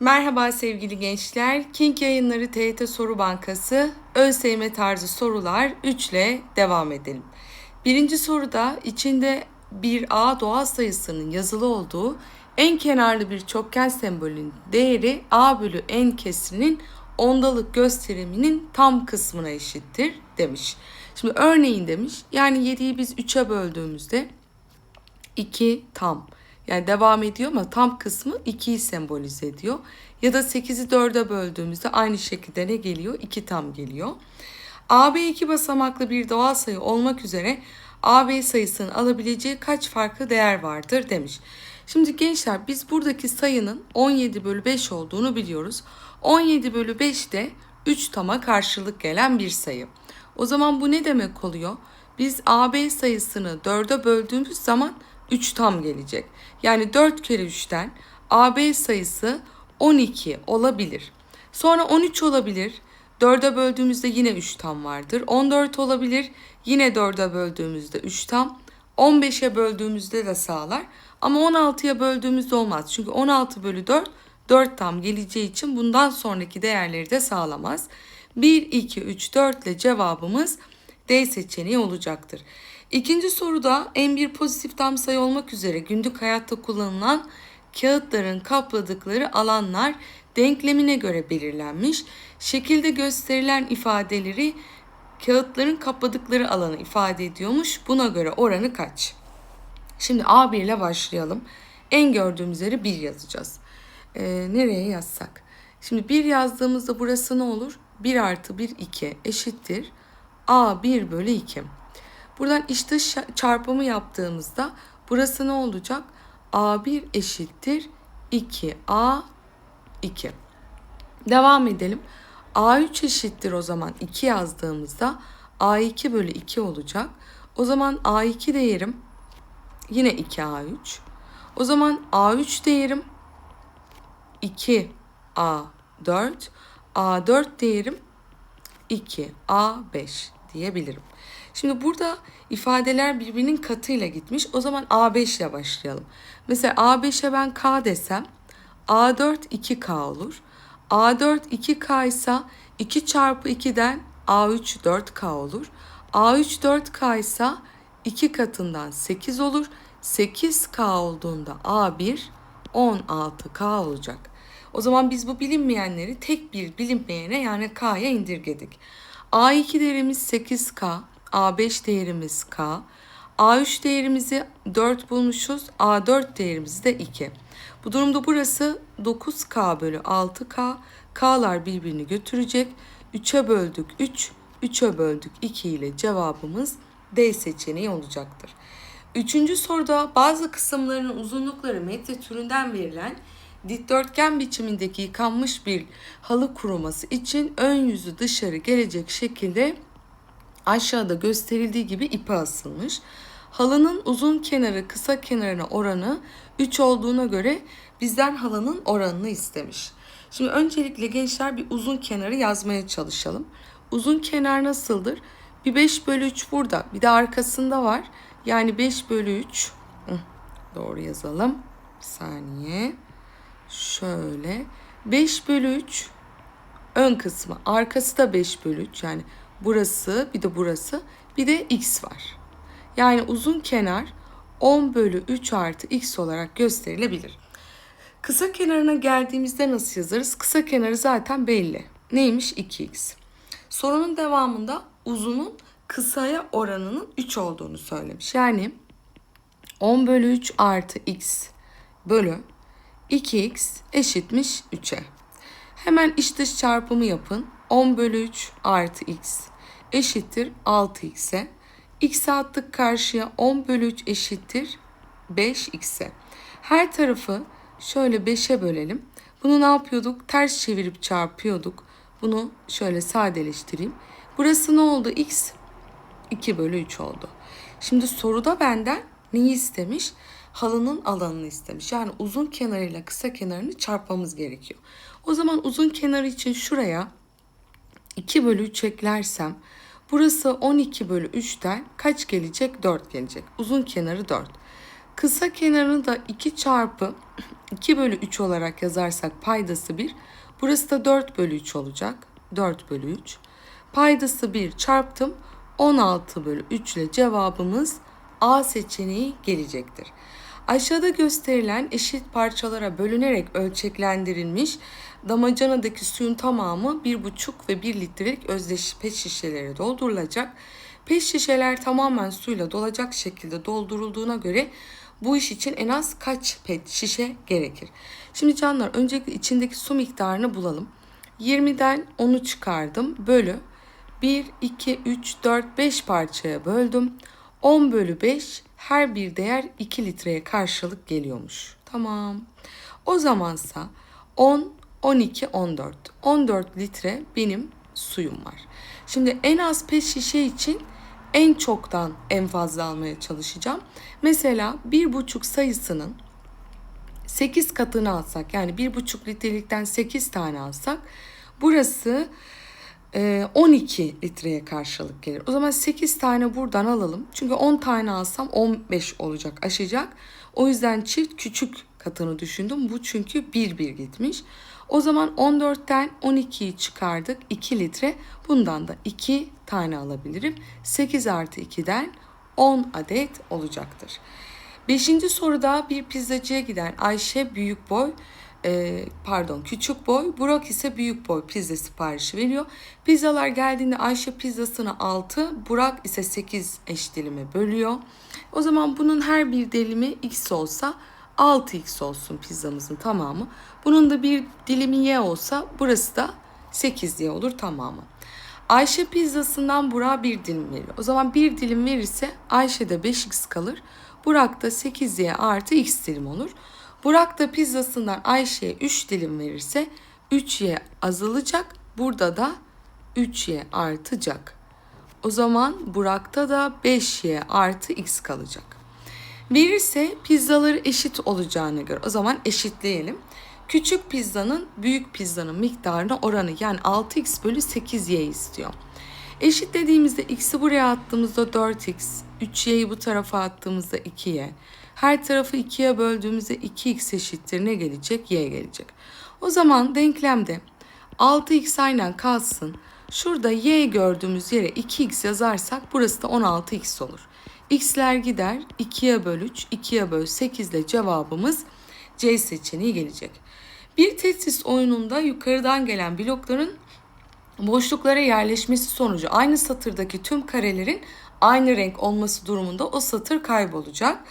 Merhaba sevgili gençler. King Yayınları TYT Soru Bankası ÖSYM tarzı sorular 3 ile devam edelim. Birinci soruda içinde bir A doğal sayısının yazılı olduğu en kenarlı bir çokgen sembolünün değeri A bölü n kesrinin ondalık gösteriminin tam kısmına eşittir demiş. Şimdi örneğin demiş yani 7'yi biz 3'e böldüğümüzde 2 tam. Yani devam ediyor ama tam kısmı 2'yi sembolize ediyor. Ya da 8'i 4'e böldüğümüzde aynı şekilde ne geliyor? 2 tam geliyor. AB iki basamaklı bir doğal sayı olmak üzere AB sayısının alabileceği kaç farklı değer vardır demiş. Şimdi gençler biz buradaki sayının 17 bölü 5 olduğunu biliyoruz. 17 bölü 5 de 3 tama karşılık gelen bir sayı. O zaman bu ne demek oluyor? Biz AB sayısını 4'e böldüğümüz zaman 3 tam gelecek. Yani 4 kere 3'ten AB sayısı 12 olabilir. Sonra 13 olabilir. 4'e böldüğümüzde yine 3 tam vardır. 14 olabilir. Yine 4'e böldüğümüzde 3 tam. 15'e böldüğümüzde de sağlar. Ama 16'ya böldüğümüzde olmaz. Çünkü 16 bölü 4 4 tam geleceği için bundan sonraki değerleri de sağlamaz. 1, 2, 3, 4 ile cevabımız D seçeneği olacaktır. İkinci soruda en bir pozitif tam sayı olmak üzere günlük hayatta kullanılan kağıtların kapladıkları alanlar denklemine göre belirlenmiş. Şekilde gösterilen ifadeleri kağıtların kapladıkları alanı ifade ediyormuş. Buna göre oranı kaç? Şimdi A1 ile başlayalım. En gördüğümüz yeri 1 yazacağız. Ee, nereye yazsak? Şimdi 1 yazdığımızda burası ne olur? 1 artı 1 2 eşittir. A 1 bölü 2. Buradan iç dış çarpımı yaptığımızda burası ne olacak? A1 eşittir 2A 2. Devam edelim. A3 eşittir o zaman 2 yazdığımızda A2 bölü 2 olacak. O zaman A2 değerim yine 2A3. O zaman A3 değerim 2A4. A4 değerim 2A5 diyebilirim. Şimdi burada ifadeler birbirinin katıyla gitmiş. O zaman A5 ile başlayalım. Mesela A5'e ben K desem A4 2K olur. A4 2K ise 2 çarpı 2'den A3 4K olur. A3 4K ise 2 katından 8 olur. 8K olduğunda A1 16K olacak. O zaman biz bu bilinmeyenleri tek bir bilinmeyene yani K'ya indirgedik. A2 değerimiz 8K, A5 değerimiz K, A3 değerimizi 4 bulmuşuz, A4 değerimiz de 2. Bu durumda burası 9K bölü 6K. K'lar birbirini götürecek. 3'e böldük 3, 3'e böldük 2 ile cevabımız D seçeneği olacaktır. Üçüncü soruda bazı kısımlarının uzunlukları metre türünden verilen dikdörtgen biçimindeki yıkanmış bir halı kuruması için ön yüzü dışarı gelecek şekilde aşağıda gösterildiği gibi ipe asılmış. Halının uzun kenarı kısa kenarına oranı 3 olduğuna göre bizden halının oranını istemiş. Şimdi öncelikle gençler bir uzun kenarı yazmaya çalışalım. Uzun kenar nasıldır? Bir 5 bölü 3 burada. Bir de arkasında var. Yani 5 bölü 3. Doğru yazalım. Bir saniye. Şöyle. 5 bölü 3 ön kısmı. Arkası da 5 bölü 3. Yani burası bir de burası. Bir de x var. Yani uzun kenar 10 bölü 3 artı x olarak gösterilebilir. Kısa kenarına geldiğimizde nasıl yazarız? Kısa kenarı zaten belli. Neymiş? 2x. Sorunun devamında uzunun kısaya oranının 3 olduğunu söylemiş. Yani 10 bölü 3 artı x bölü 2x eşitmiş 3'e. Hemen iç dış çarpımı yapın. 10 bölü 3 artı x eşittir 6x'e. x'e attık karşıya 10 bölü 3 eşittir 5x'e. Her tarafı şöyle 5'e bölelim. Bunu ne yapıyorduk? Ters çevirip çarpıyorduk. Bunu şöyle sadeleştireyim. Burası ne oldu? x 2 bölü 3 oldu. Şimdi soruda benden neyi istemiş? halının alanını istemiş. Yani uzun kenarıyla kısa kenarını çarpmamız gerekiyor. O zaman uzun kenarı için şuraya 2 bölü 3 eklersem burası 12 bölü 3'ten kaç gelecek? 4 gelecek. Uzun kenarı 4. Kısa kenarını da 2 çarpı 2 bölü 3 olarak yazarsak paydası 1. Burası da 4 bölü 3 olacak. 4 bölü 3. Paydası 1 çarptım. 16 bölü 3 ile cevabımız A seçeneği gelecektir. Aşağıda gösterilen eşit parçalara bölünerek ölçeklendirilmiş damacanadaki suyun tamamı 1,5 ve 1 litrelik özdeş pet şişelere doldurulacak. Pet şişeler tamamen suyla dolacak şekilde doldurulduğuna göre bu iş için en az kaç pet şişe gerekir? Şimdi canlar öncelikle içindeki su miktarını bulalım. 20'den 10'u çıkardım. Bölü 1, 2, 3, 4, 5 parçaya böldüm. 10 bölü 5 her bir değer 2 litreye karşılık geliyormuş. Tamam. O zamansa 10, 12, 14. 14 litre benim suyum var. Şimdi en az pet şişe için en çoktan en fazla almaya çalışacağım. Mesela bir buçuk sayısının 8 katını alsak yani 1,5 litrelikten 8 tane alsak burası 12 litreye karşılık gelir. O zaman 8 tane buradan alalım. Çünkü 10 tane alsam 15 olacak aşacak. O yüzden çift küçük katını düşündüm. Bu çünkü 1 1 gitmiş. O zaman 14'ten 12'yi çıkardık. 2 litre. Bundan da 2 tane alabilirim. 8 artı 2'den 10 adet olacaktır. Beşinci soruda bir pizzacıya giden Ayşe büyük boy e, pardon küçük boy Burak ise büyük boy pizza siparişi veriyor. Pizzalar geldiğinde Ayşe pizzasını 6 Burak ise 8 eş dilime bölüyor. O zaman bunun her bir dilimi x olsa 6x olsun pizzamızın tamamı. Bunun da bir dilimi y olsa burası da 8y olur tamamı. Ayşe pizzasından Burak'a bir dilim veriyor. O zaman bir dilim verirse Ayşe'de 5x kalır. Burak'ta 8y artı x dilim olur. Burak da pizzasından Ayşe'ye 3 dilim verirse 3y azalacak. Burada da 3y artacak. O zaman Burak'ta da 5y artı x kalacak. Verirse pizzaları eşit olacağına göre o zaman eşitleyelim. Küçük pizzanın büyük pizzanın miktarına oranı yani 6x bölü 8y istiyor. Eşitlediğimizde x'i buraya attığımızda 4x, 3y'yi bu tarafa attığımızda 2y. Her tarafı 2'ye böldüğümüzde 2x eşittir ne gelecek? y gelecek. O zaman denklemde 6x aynen kalsın. Şurada y gördüğümüz yere 2x yazarsak burası da 16x olur. x'ler gider 2'ye böl 3, 2'ye böl 8 ile cevabımız C seçeneği gelecek. Bir Tetris oyununda yukarıdan gelen blokların boşluklara yerleşmesi sonucu aynı satırdaki tüm karelerin aynı renk olması durumunda o satır kaybolacak.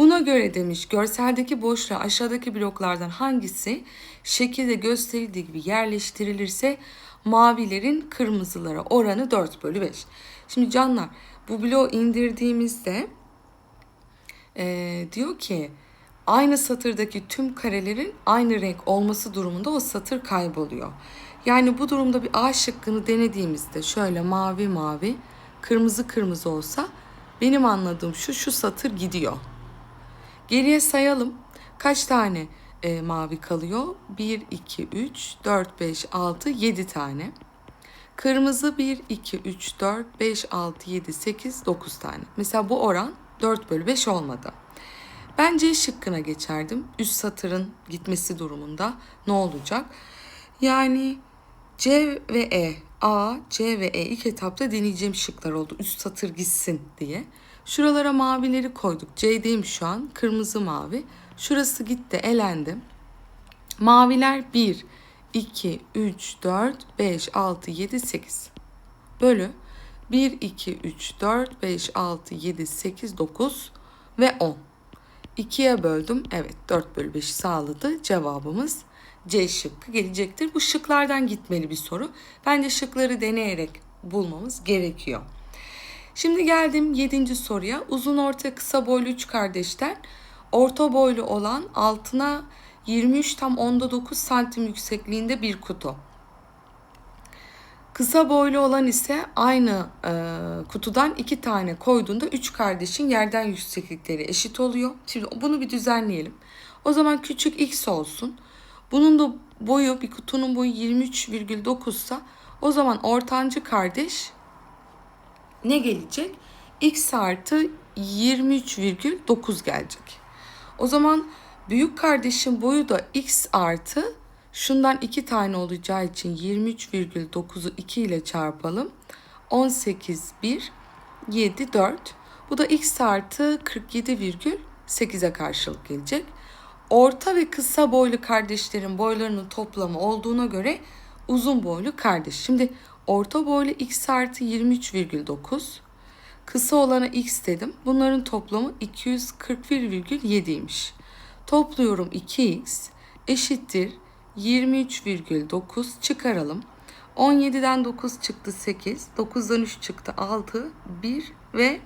Buna göre demiş görseldeki boşluğa aşağıdaki bloklardan hangisi şekilde gösterildiği gibi yerleştirilirse mavilerin kırmızılara oranı 4 bölü 5. Şimdi canlar bu bloğu indirdiğimizde e, diyor ki aynı satırdaki tüm karelerin aynı renk olması durumunda o satır kayboluyor. Yani bu durumda bir A şıkkını denediğimizde şöyle mavi mavi, kırmızı kırmızı olsa benim anladığım şu şu satır gidiyor. Geriye sayalım. Kaç tane e, mavi kalıyor? 1, 2, 3, 4, 5, 6, 7 tane. Kırmızı 1, 2, 3, 4, 5, 6, 7, 8, 9 tane. Mesela bu oran 4 bölü 5 olmadı. Ben C şıkkına geçerdim. Üst satırın gitmesi durumunda ne olacak? Yani C ve E, A, C ve E ilk etapta deneyeceğim şıklar oldu. Üst satır gitsin diye. Şuralara mavileri koyduk. C'deyim şu an. Kırmızı mavi. Şurası gitti, elendi. Maviler 1, 2, 3, 4, 5, 6, 7, 8. Bölü 1, 2, 3, 4, 5, 6, 7, 8, 9 ve 10. 2'ye böldüm. Evet 4 bölü 5'i sağladı. Cevabımız C şıkkı gelecektir. Bu şıklardan gitmeli bir soru. Bence şıkları deneyerek bulmamız gerekiyor. Şimdi geldim 7. soruya. Uzun orta kısa boylu 3 kardeşten orta boylu olan altına 23 tam onda 9 santim yüksekliğinde bir kutu. Kısa boylu olan ise aynı e, kutudan iki tane koyduğunda üç kardeşin yerden yükseklikleri eşit oluyor. Şimdi bunu bir düzenleyelim. O zaman küçük x olsun. Bunun da boyu bir kutunun boyu 23,9 ise o zaman ortancı kardeş ne gelecek? x artı 23,9 gelecek. O zaman büyük kardeşin boyu da x artı şundan 2 tane olacağı için 23,9'u 2 ile çarpalım. 18, 1, 7, 4. Bu da x artı 47,8'e karşılık gelecek. Orta ve kısa boylu kardeşlerin boylarının toplamı olduğuna göre uzun boylu kardeş. Şimdi orta boylu x artı 23,9. Kısa olana x dedim. Bunların toplamı 241,7'ymiş. Topluyorum 2x eşittir 23,9 çıkaralım. 17'den 9 çıktı 8. 9'dan 3 çıktı 6. 1 ve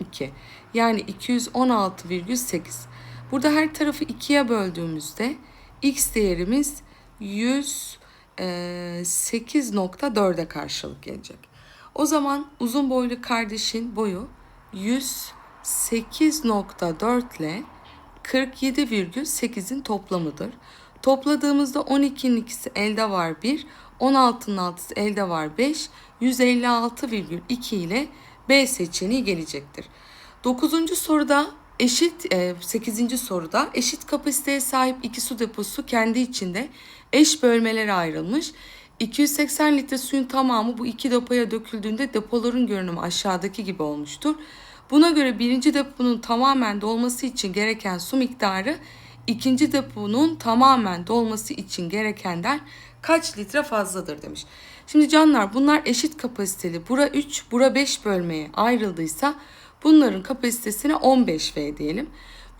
2. Yani 216,8. Burada her tarafı 2'ye böldüğümüzde x değerimiz 108.4'e karşılık gelecek. O zaman uzun boylu kardeşin boyu 108.4 ile 47,8'in toplamıdır. Topladığımızda 12'nin ikisi elde var 1, 16'nın altısı elde var 5, 156,2 ile B seçeneği gelecektir. 9. soruda eşit 8. soruda eşit kapasiteye sahip iki su deposu kendi içinde eş bölmelere ayrılmış. 280 litre suyun tamamı bu iki depoya döküldüğünde depoların görünümü aşağıdaki gibi olmuştur. Buna göre birinci deponun tamamen dolması için gereken su miktarı ikinci deponun tamamen dolması için gerekenden kaç litre fazladır demiş. Şimdi canlar bunlar eşit kapasiteli. Bura 3, bura 5 bölmeye ayrıldıysa bunların kapasitesine 15V diyelim.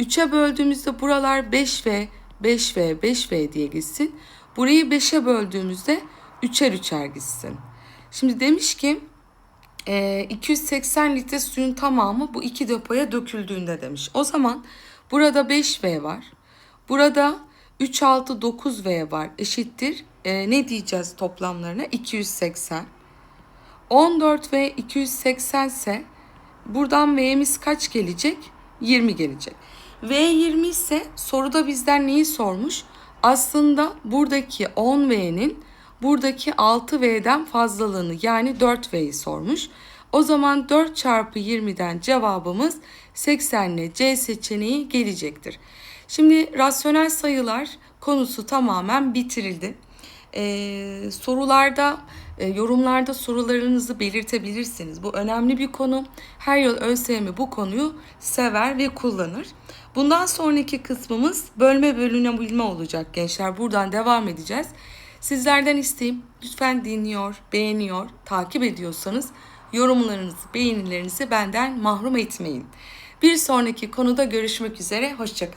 3'e böldüğümüzde buralar 5V, 5V, 5V diye gitsin. Burayı 5'e böldüğümüzde 3'er 3'er gitsin. Şimdi demiş ki e, 280 litre suyun tamamı bu iki depoya döküldüğünde demiş. O zaman burada 5V var. Burada 3, 6, 9V var eşittir. E, ne diyeceğiz toplamlarına? 280. 14V 280 ise buradan V'miz kaç gelecek? 20 gelecek. V20 ise soruda bizden neyi sormuş? Aslında buradaki 10V'nin buradaki 6V'den fazlalığını yani 4V'yi sormuş. O zaman 4 çarpı 20'den cevabımız 80 ile C seçeneği gelecektir. Şimdi rasyonel sayılar konusu tamamen bitirildi. Ee, sorularda, e, yorumlarda sorularınızı belirtebilirsiniz. Bu önemli bir konu. Her yıl ÖSYM bu konuyu sever ve kullanır. Bundan sonraki kısmımız bölme bölünebilme olacak gençler. Buradan devam edeceğiz. Sizlerden isteğim lütfen dinliyor, beğeniyor, takip ediyorsanız yorumlarınızı, beğenilerinizi benden mahrum etmeyin. Bir sonraki konuda görüşmek üzere, hoşçakalın.